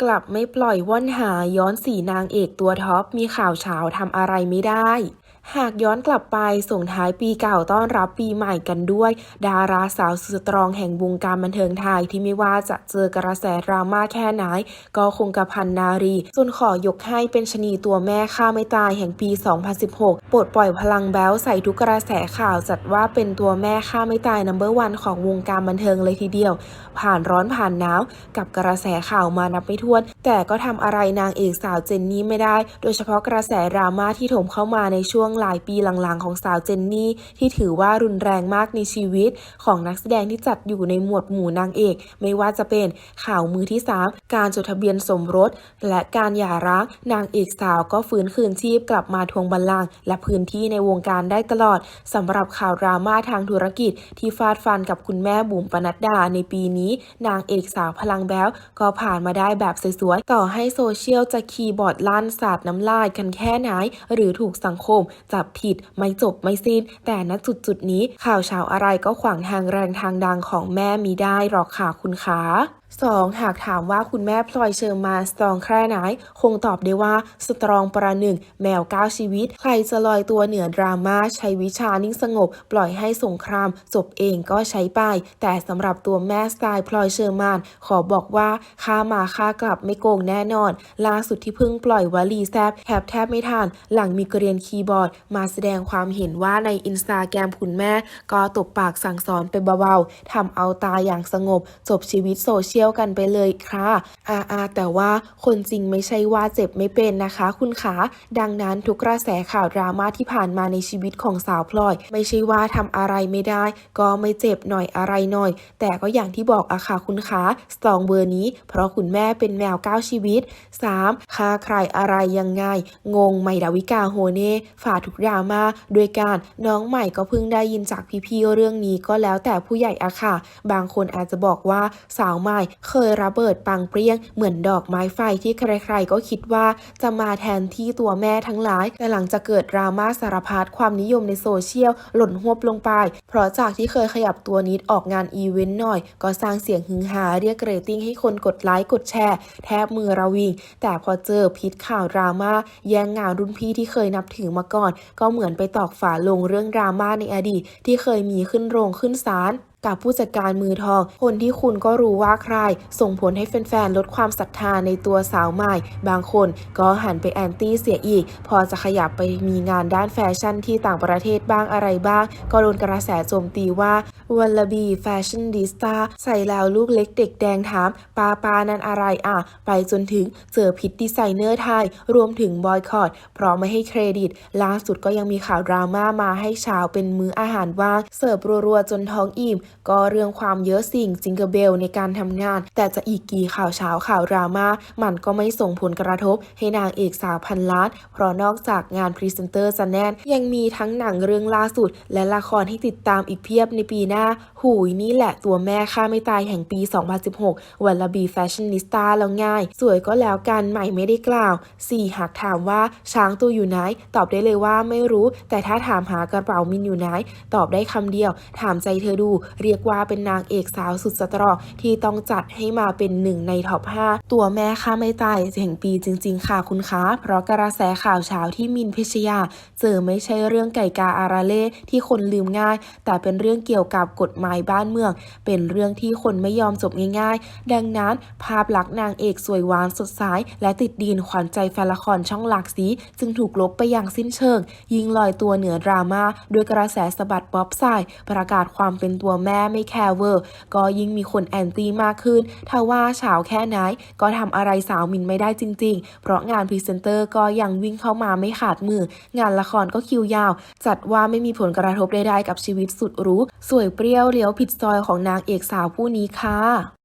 กลับไม่ปล่อยว่อนหาย้อนสีนางเอกตัวท็อปมีข่าวเช้าทำอะไรไม่ได้ หากย้อนกลับไปส่งท้ายปีเก่าต้อนรับปีใหม่กันด้วย ดาราสาวสุดสตรองแห่งวงการบันเทิงไทยที่ไม่ว่าจะเจอกระแสดราม่าแค่ไหน ก็คงกระพันนารีจนขอยกให้เป็นชะนีตัวแม่ฆ่าไม่ตายแห่งปี 2016 ปลดปล่อยพลังแบ้วใส่ทุกกระแสข่าวจัดว่าเป็นตัวแม่ฆ่าไม่ตายนัมเบอร์วันของวงการบันเทิงเลยทีเดียว ผ่านร้อนผ่านหนาวกับกระแสข่าวมานับไม่ถ้วนแต่ก็ทำอะไรนางเอกสาวเจนนี่ไม่ได้ โดยเฉพาะกระแสดราม่าที่ถมเข้ามาในช่วงหลายปีหลังๆของสาวเจนนี่ ที่ถือว่ารุนแรงมากในชีวิต ของนักแสดงที่จัดอยู่ในหมวดหมู่นางเอก ไม่ว่าจะเป็นข่าวมือที่ 3 การจดทะเบียนสมรส และการหย่าร้าง นางเอกสาวก็ฟื้นคืนชีพกลับมาทวงบัลลังก์และพื้นที่ในวงการได้ตลอดสำหรับข่าวดราม่าทางธุรกิจ ที่ฟาดฟันกับคุณแม่บุ๋มปนัดดาในปีนี้ นางเอกสาวพลังแบ้วก็ผ่านมาได้แบบสวยๆต่อให้โซเชียลจะคีย์บอร์ดลั่นสาดน้ำลายกันแค่ไหน หรือถูกสังคม จับผิดไม่จบไม่สิ้น แต่ณจุดจุดนี้ข่าวเช้าอะไรก็ขวางทางแรงทางดังของแม่มีได้หรอกค่ะคุณขา 2. หากถามว่าคุณแม่พลอยเชอร์มาสตรองแค่ไหน คงตอบได้ว่าสตรองประหนึ่งแมวก้าวชีวิต ใครจะลอยตัวเหนือดราม่าใช้วิชานิ่งสงบ ปล่อยให้สงคราม จบเองก็ใช้ไป แต่สำหรับตัวแม่สไตล์พลอยเชอร์มาน ขอบอกว่าค่ามาค่ากลับไม่โกงแน่นอน ล่าสุดที่เพิ่งปล่อยวลีแซบแทบแทบไม่ทันหลังมีเกรียนคีย์บอร์ด มาแสดงความเห็นว่าในอินสตาแกรมคุณแม่ ก็ตบปากสั่งสอนไปเบาๆทำเอาตาอย่างสงบ จบชีวิตโซเชียลียลกันไปเลยค่ะอาอาแต่ว่าคนจริงไม่ใช่ว่าเจ็บไม่เป็นนะคะ คุณขา ดังนั้นทุกกระแสข่าวดราม่าที่ผ่านมาในชีวิตของสาวพลอย ไม่ใช่ว่าทำอะไรไม่ได้ ก็ไม่เจ็บหน่อยอะไรหน่อย แต่ก็อย่างที่บอกอะค่ะคุณขาสตองเบอร์นี้ เพราะคุณแม่เป็นแมวก้าวชีวิต 3. ค่าใครอะไรยังไง งงไหมดาวิกาโฮเน่ฝ่าทุกดราม่าด้วยการน้องใหม่ก็เพิ่งได้ยินจากพี่ๆเรื่องนี้ก็แล้วแต่ผู้ใหญ่อะค่ะ บางคนอาจจะบอกว่าสาวใหม่เคยระเบิดปังเปรี้ยงเหมือนดอกไม้ไฟที่ใครๆก็คิดว่าจะมาแทนที่ตัวแม่ทั้งหลาย แต่หลังจากเกิดดราม่าสารพัดความนิยมในโซเชียลหล่นหวบลงไป เพราะจากที่เคยขยับตัวนิดออกงานอีเวนต์หน่อย ก็สร้างเสียงฮือฮาเรียกเรตติ้งให้คนกดไลค์กดแชร์ แทบมือระวิง แต่พอเจอพิษข่าวดราม่าแย่งงานรุ่นพี่ที่เคยนับถือมาก่อน ก็เหมือนไปตอกฝาลงเรื่องดราม่าในอดีตที่เคยมีขึ้นโรงขึ้นศาล กับผู้จัดการมือทอง คนที่คุณก็รู้ว่าใคร ส่งผลให้แฟนๆ ลดความศรัทธาในตัวสาวใหม่ บางคนก็หันไปแอนตี้เสียอีก พอจะขยับไปมีงานด้านแฟชั่นที่ต่างประเทศบ้างอะไรบ้าง ก็โดนกระแสโจมตีว่าวันละบีแฟชั่นดิสตาใส่แล้วลูกเล็กเด็กแดงถาม ปาปานั่นอะไรอะ ไปจนถึงเจอพิษดีไซเนอร์ไทย รวมถึงบอยคอตเพราะไม่ให้เครดิต ล่าสุดก็ยังมีข่าวดราม่ามาให้ช้าเป็นมื้ออาหารว่างเสิร์ฟรัวๆจนท้องอิ่มก็เรื่องความเยอะสิ่งจิงเกอร์เบลในการทำงาน แต่จะอีกกี่ข่าวเช้าข่าวดราม่ามันก็ไม่ส่งผลกระทบให้นางเอกสาวพันล้าน เพราะนอกจากงานพรีเซนเตอร์จะแน่น ยังมีทั้งหนังเรื่องล่าสุด และละครให้ติดตามอีกเพียบในปีหน้า หูยนี่แหละตัวแม่ค่าไม่ตายแห่งปี 2016 วันละบีแฟชั่นนิสตาแล้วง่าย สวยก็แล้วกันใหม่ไม่ได้กล่าว 4 หากถามว่าช้างตัวอยู่ไหน ตอบได้เลยว่าไม่รู้ แต่ถ้าถามหากระเป๋ามินอยู่ไหน ตอบได้คำเดียว ถามใจเธอดูเรียกว่าเป็นนางเอกสาวสุดสตรองที่ต้องจัดให้มาเป็นหนึ่งในท็อป 5 ตัวแม่ค่าไม่ตายแห่งปีจริง ๆ ค่ะคุณคะ เพราะกระแสข่าวเช้าที่มินพิชยา เจอไม่ใช่เรื่องไก่กาอาราเล่ที่คนลืมง่าย แต่เป็นเรื่องเกี่ยวกับกฎหมายบ้านเมือง เป็นเรื่องที่คนไม่ยอมจบง่าย ๆ ดังนั้นภาพลักษณ์นางเอกสวยหวานสดใสและติดดินขวัญใจแฟนละครช่องหลากสีจึงถูกลบไปอย่างสิ้นเชิง ยิงลอยตัวเหนือดราม่าด้วยกระแสสะบัดบ๊อบไซด์ประกาศความเป็นตัวแม่ม่ไม่แคร์เวอร์ ก็ยิ่งมีคนแอนตี้มากขึ้นทว่าเฉาวแค่ไหนก็ทำอะไรสาวมินไม่ได้จริง ๆ เพราะงานพรีเซนเตอร์ก็ยังวิ่งเข้ามาไม่ขาดมือ งานละครก็คิวยาว จัดว่าไม่มีผลกระทบใดๆกับชีวิตสุดหรู้สวยเปรี้ยวเลี้ยวผิดซอยของนางเอกสาวผู้นี้ค่ะ